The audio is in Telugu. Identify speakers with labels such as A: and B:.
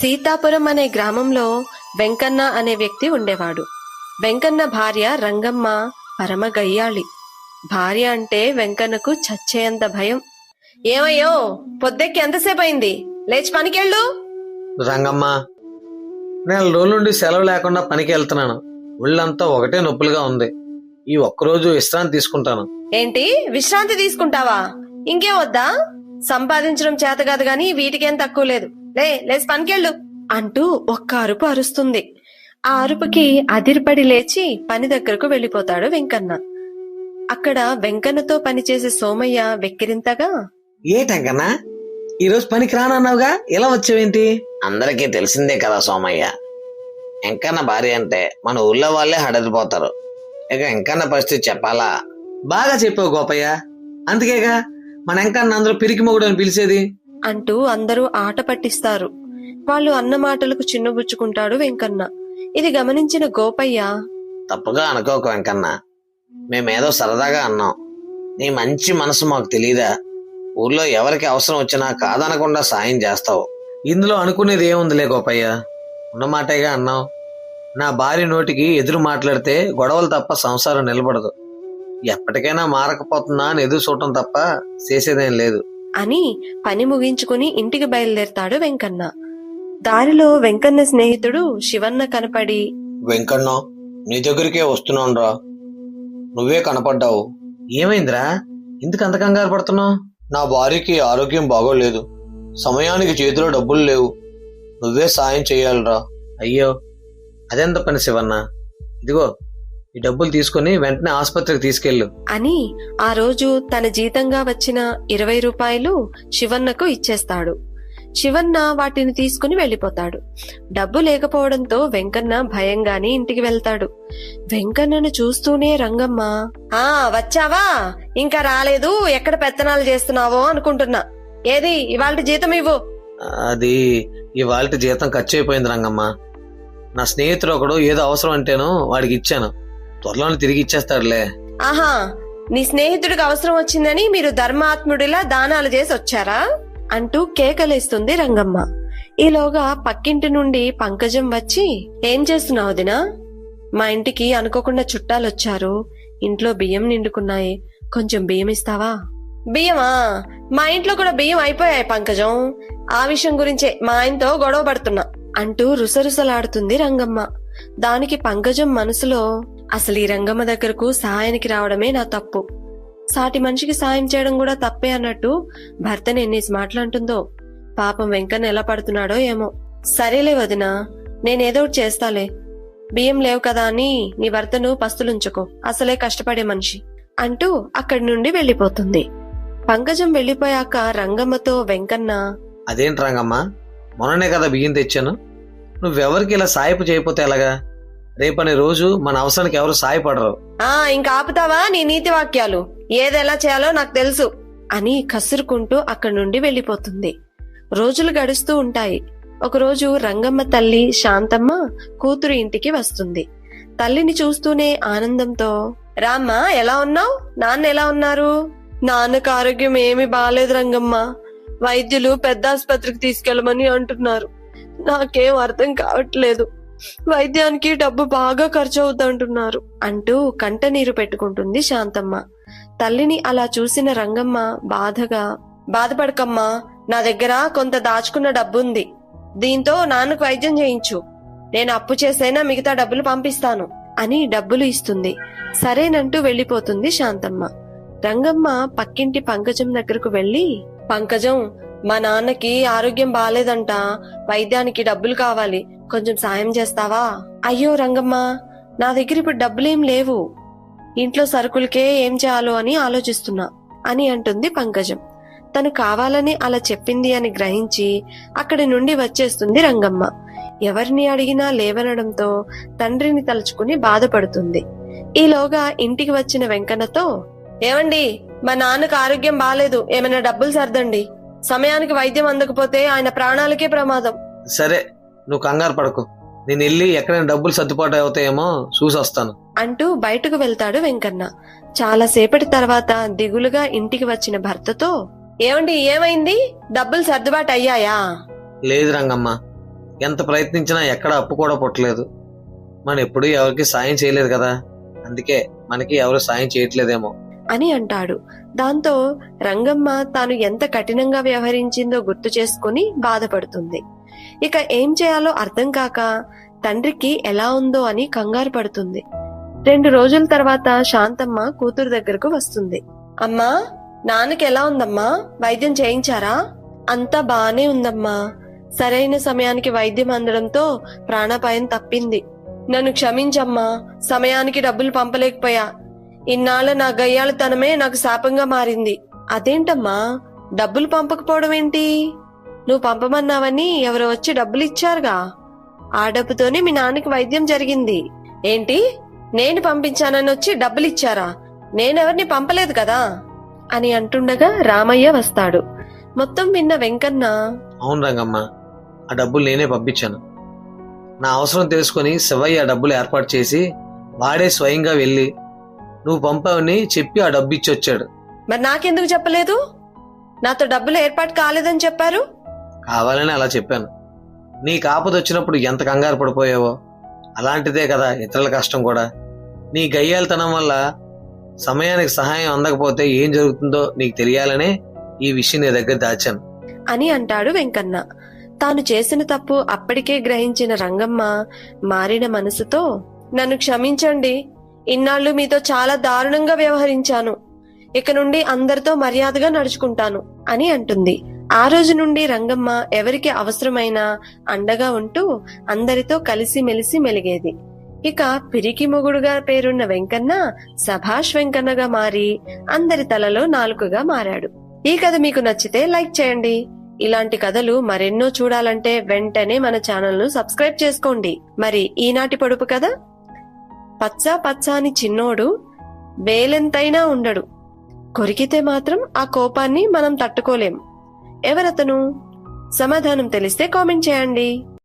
A: సీతాపురం అనే గ్రామంలో వెంకన్న అనే వ్యక్తి ఉండేవాడు. వెంకన్న భార్య రంగమ్మ పరమ గయ్యాళి భార్య అంటే వెంకన్నకు చచ్చేంత భయం. ఏమయ్యో పొద్దెక్కి ఎంతసేపు అయింది లేచి పనికెళ్ళు.
B: రంగమ్మ నెల రోజుల నుండి సెలవు లేకుండా పనికి వెళ్తున్నాను ఒళ్ళంతా ఒకటే నొప్పులుగా ఉంది. ఈ ఒక్కరోజు విశ్రాంతి తీసుకుంటాను.
A: ఏంటి? విశ్రాంతి తీసుకుంటావా? ఇంకేం వద్దా? సంపాదించడం చేత కాదు గాని వీటికేం తక్కువ లేదు. లే లేచి పనికెళ్ళు అంటూ ఒక్క అరుపు అరుస్తుంది. ఆ అరుపుకి అదిరిపడి లేచి పని దగ్గరకు వెళ్ళిపోతాడు వెంకన్న. అక్కడ వెంకన్నతో పనిచేసే సోమయ్య వెక్కిరింతగా
B: ఏటంకన్నా? ఈరోజు పనికి రానన్నావుగా? ఎలా వచ్చావేంటి?
C: అందరికీ తెలిసిందే కదా సోమయ్య. ఎంకన్న భార్య అంటే మన ఊళ్ళో వాళ్ళే హడలిపోతారు. ఇక ఎంకన్న పరిస్థితి చెప్పాలా?
B: బాగా చెప్పావు గోపయ్య. అందుకేగా మన ఎంకన్న అందరూ పిరికి మొగుడు అని పిలిచేది?
A: అంటూ అందరూ ఆట పట్టిస్తారు. వాళ్ళు అన్న మాటలకు చిన్నబుచ్చుకుంటాడు వెంకన్న. ఇది గమనించిన గోపయ్య
C: తప్పుగా అనుకోకు వెంకన్న. మేమేదో సరదాగా అన్నాం. నీ మంచి మనసు మాకు తెలియదా ఊర్లో ఎవరికి అవసరం వచ్చినా కాదనకుండా సాయం చేస్తావు.
B: ఇందులో అనుకునేది ఏముందిలే గోపయ్య? ఉన్నమాటేగా అన్నావు. నా భార్య నోటికి ఎదురు మాట్లాడితే గొడవలు తప్ప సంసారం నిలబడదు. ఎప్పటికైనా మారకపోతుందా అని ఎదురు చూడటం తప్ప చేసేదేం లేదు.
A: అని పని ముగించుకుని ఇంటికి బయలుదేరతాడు వెంకన్న. దారిలో వెంకన్న స్నేహితుడు శివన్న కనపడి
C: వెంకన్న నీ దగ్గరికే వస్తున్నాను రా నువ్వే కనపడ్డావు.
B: ఏమైందిరా? ఎందుకు అంత కంగారు పడుతున్నావు?
C: నా భార్యకి ఆరోగ్యం బాగోలేదు. సమయానికి చేతిలో డబ్బులు లేవు. నువ్వే సాయం చేయాలిరా.
B: అయ్యో అదెంత పని శివన్న? ఇదిగో ఈ డబ్బులు తీసుకుని వెంటనే ఆసుపత్రికి తీసుకెళ్ళు.
A: అని ఆ రోజు తన జీతంగా వచ్చిన ఇరవై రూపాయలు శివన్నకు ఇచ్చేస్తాడు. శివన్న వాటిని తీసుకుని వెళ్ళిపోతాడు డబ్బు లేకపోవడంతో వెంకన్న భయంగానే ఇంటికి వెళ్తాడు. వెంకన్నను చూస్తూనే రంగమ్మ! ఆ వచ్చావా? ఇంకా రాలేదు. ఎక్కడ పెత్తనాలు చేస్తున్నావో అనుకుంటున్నా. ఏది? ఇవాళ జీతం ఇవ్వు.
B: అది ఇవాళ జీతం ఖర్చు అయిపోయింది రంగమ్మ. నా స్నేహితుడు ఒకడు ఏదో అవసరం అంటేను వాడికి ఇచ్చాను. త్వరలోనే తిరిగి ఇచ్చేస్తాడులే
A: ఆహా నీ స్నేహితుడికి అవసరం వచ్చిందని మీరు ధర్మాత్ముడిలా దానాలు చేసి వచ్చారా? అంటూ కేకలేస్తుంది రంగమ్మ. ఈలోగా పక్కింటి నుండి పంకజం వచ్చి ఏం చేస్తున్నావు దినా మా ఇంటికి అనుకోకుండా చుట్టాలొచ్చారు. ఇంట్లో బియ్యం నిండుకున్నాయి. కొంచెం బియ్యం ఇస్తావా? బియ్యమా? మా ఇంట్లో కూడా బియ్యం అయిపోయాయి పంకజం. ఆ విషయం గురించే మా ఆయనతో గొడవ పడుతున్నా. అంటూ రుసరుసలాడుతుంది రంగమ్మ. దానికి పంకజం మనసులో అసలు ఈ రంగమ్మ దగ్గరకు సహాయానికి రావడమే నా తప్పు. సాటి మనిషికి సాయం చేయడం కూడా తప్పే అన్నట్టు భర్తని ఎన్నేసి మాట్లాంటుందో పాపం వెంకన్న ఎలా పడుతున్నాడో ఏమో. సరేలే వదినా నేనేదో ఒకటి చేస్తాలే. బియ్యం లేవు కదా అని నీ భర్తను పస్తులుంచుకో. అసలే కష్టపడే మనిషి అంటూ అక్కడి నుండి వెళ్ళిపోతుంది పంకజం వెళ్ళిపోయాక రంగమ్మతో వెంకన్న
B: అదేంటి రంగమ్మ? మొన్ననే కదా బియ్యం తెచ్చాను. నువ్వెవరికి ఇలా సాయపు చేయకపోతే ఎలాగా? రేపనే రోజు మన అవసరానికి ఎవరు సాయపడరు.
A: ఆ ఇంకా ఆపుతావా నీ నీతి వాక్యాలు? ఏదెలా చేయాలో నాకు తెలుసు అని కసురుకుంటూ అక్కడి నుండి వెళ్ళిపోతుంది. రోజులు గడుస్తూ ఉంటాయి. ఒకరోజు రంగమ్మ తల్లి శాంతమ్మ కూతురు ఇంటికి వస్తుంది. తల్లిని చూస్తూనే ఆనందంతో రామ్మ ఎలా ఉన్నావు? నాన్న ఎలా ఉన్నారు? నాన్నకు ఆరోగ్యం ఏమి బాగాలేదు రంగమ్మ. వైద్యులు పెద్ద ఆసుపత్రికి తీసుకెళ్ళమని అంటున్నారు. నాకేం అర్థం కావట్లేదు. వైద్యానికి డబ్బు బాగా ఖర్చు అవుతుంటున్నారు అంటూ కంట నీరు పెట్టుకుంటుంది శాంతమ్మ. తల్లిని అలా చూసిన రంగమ్మ బాధగా బాధపడకమ్మా నా దగ్గర కొంత దాచుకున్న డబ్బుంది. దీంతో నాన్నకు వైద్యం చేయించు. నేను అప్పు చేసైనా మిగతా డబ్బులు పంపిస్తాను అని డబ్బులు ఇస్తుంది. సరేనంటూ వెళ్ళిపోతుంది శాంతమ్మ. రంగమ్మ పక్కింటి పంకజం దగ్గరకు వెళ్ళి పంకజం మా నాన్నకి ఆరోగ్యం బాలేదంట. వైద్యానికి డబ్బులు కావాలి. కొంచెం సాయం చేస్తావా? అయ్యో రంగమ్మ నా దగ్గర ఇప్పుడు డబ్బులేం లేవు. ఇంట్లో సరుకులకే ఏం చేయాలో అని ఆలోచిస్తున్నా అని అంటుంది పంకజం. తను కావాలని అలా చెప్పింది అని గ్రహించి అక్కడి నుండి వచ్చేస్తుంది రంగమ్మ. ఎవరిని అడిగినా లేవనడంతో తండ్రిని తలుచుకుని బాధపడుతుంది. ఈలోగా ఇంటికి వచ్చిన వెంకన్నతో ఏమండి మా నాన్నకు ఆరోగ్యం బాలేదు ఏమైనా డబ్బులు సర్దండి. సమయానికి వైద్యం అందకపోతే ఆయన ప్రాణాలకే ప్రమాదం.
B: సరే నువ్వు కంగారు పడకు. నేను వెళ్ళి ఎక్కడైనా డబ్బులు సర్దుబాటు అవుతాయేమో చూసి వస్తాను.
A: అంటూ బయటకు వెళ్తాడు వెంకన్న. చాలా సేపటి తర్వాత దిగులుగా ఇంటికి వచ్చిన భర్తతో ఏమండి ఏమైంది? డబ్బులు సర్దుబాటు అయ్యాయా?
B: లేదు రంగమ్మ. ఎంత ప్రయత్నించినా ఎక్కడ అప్పు కూడా పుట్టలేదు. మనం ఎప్పుడూ ఎవరికి సాయం చేయలేదు కదా. అందుకే మనకి ఎవరు సాయం చేయట్లేదేమో.
A: అని అంటాడు. దాంతో రంగమ్మ తాను ఎంత కఠినంగా వ్యవహరించిందో గుర్తు చేసుకుని బాధపడుతుంది. ఇక ఏం చేయాలో అర్థం కాక తండ్రికి ఎలా ఉందో అని కంగారు పడుతుంది. రెండు రోజుల తర్వాత శాంతమ్మ కూతురు దగ్గరకు వస్తుంది. అమ్మా నాన్నకి ఎలా ఉందమ్మా? వైద్యం చేయించారా? అంతా బానే ఉందమ్మా. సరైన సమయానికి వైద్యం అందడంతో ప్రాణాపాయం తప్పింది. నన్ను క్షమించమ్మా సమయానికి డబ్బులు పంపలేకపోయా. ఇన్నాళ్ళ నా గయ్యాలతనమే నాకు శాపంగా మారింది. అదేంటమ్మా? డబ్బులు పంపకపోవడం ఏంటి నువ్వు పంపమన్నావని ఎవరో వచ్చి డబ్బులు ఇచ్చారుగా. ఆ డబ్బుతోనే మీ నాన్నకి వైద్యం జరిగింది. ఏంటి? నేను పంపించానని వచ్చి డబ్బులు ఇచ్చారా? నేనెవరిని పంపలేదు కదా? అని అంటుండగా రామయ్య వస్తాడు. మొత్తం విన్న వెంకన్న
B: అవును రంగమ్మ ఆ డబ్బులు నేనే పంపించాను. నా అవసరం తెలుసుకొని శివయ్య ఆ డబ్బులు ఏర్పాటు చేసి వాడే స్వయంగా వెళ్ళి నువ్వు పంపావని చెప్పి ఆ డబ్బు ఇచ్చి వచ్చాడు
A: మరి నాకెందుకు చెప్పలేదు? నాతో డబ్బులు ఏర్పాటు కాలేదని చెప్పారు?
B: కావాలని అలా చెప్పాను. నీ కాపద వచ్చినప్పుడు ఎంత కంగారు పడిపోయావో? అలాంటిదే కదా ఇతరుల కష్టం కూడా. నీ గయ్యాలతనం వల్ల సమయానికి సహాయం అందకపోతే ఏం జరుగుతుందో నీకు తెలియాలనే ఈ విషయం నీ దగ్గర దాచాను.
A: అని అంటాడు వెంకన్న. తాను చేసిన తప్పు అప్పటికే గ్రహించిన రంగమ్మ మారిన మనసుతో నన్ను క్షమించండి. ఇన్నాళ్ళు మీతో చాలా దారుణంగా వ్యవహరించాను. ఇక నుండి అందరితో మర్యాదగా నడుచుకుంటాను అని అంటుంది. ఆ రోజు నుండి రంగమ్మ ఎవరికి అవసరమైనా అండగా ఉంటూ అందరితో కలిసి మెలిసి మెలిగేది. ఇక పిరికి మొగుడుగా పేరున్న వెంకన్న సభాష్ వెంకన్నగా మారి అందరి తలలో నాలుకగా మారాడు. ఈ కథ మీకు నచ్చితే లైక్ చేయండి. ఇలాంటి కథలు మరెన్నో చూడాలంటే వెంటనే మన ఛానల్ను సబ్స్క్రైబ్ చేసుకోండి. మరి ఈనాటి పొడుపు కథ? పచ్చా పచ్చాని చిన్నోడు వేలెంతైనా ఉండడు. కొరికితే మాత్రం ఆ కోపాన్ని మనం తట్టుకోలేం. ఎవరతను? సమాధానం తెలిస్తే కామెంట్ చేయండి.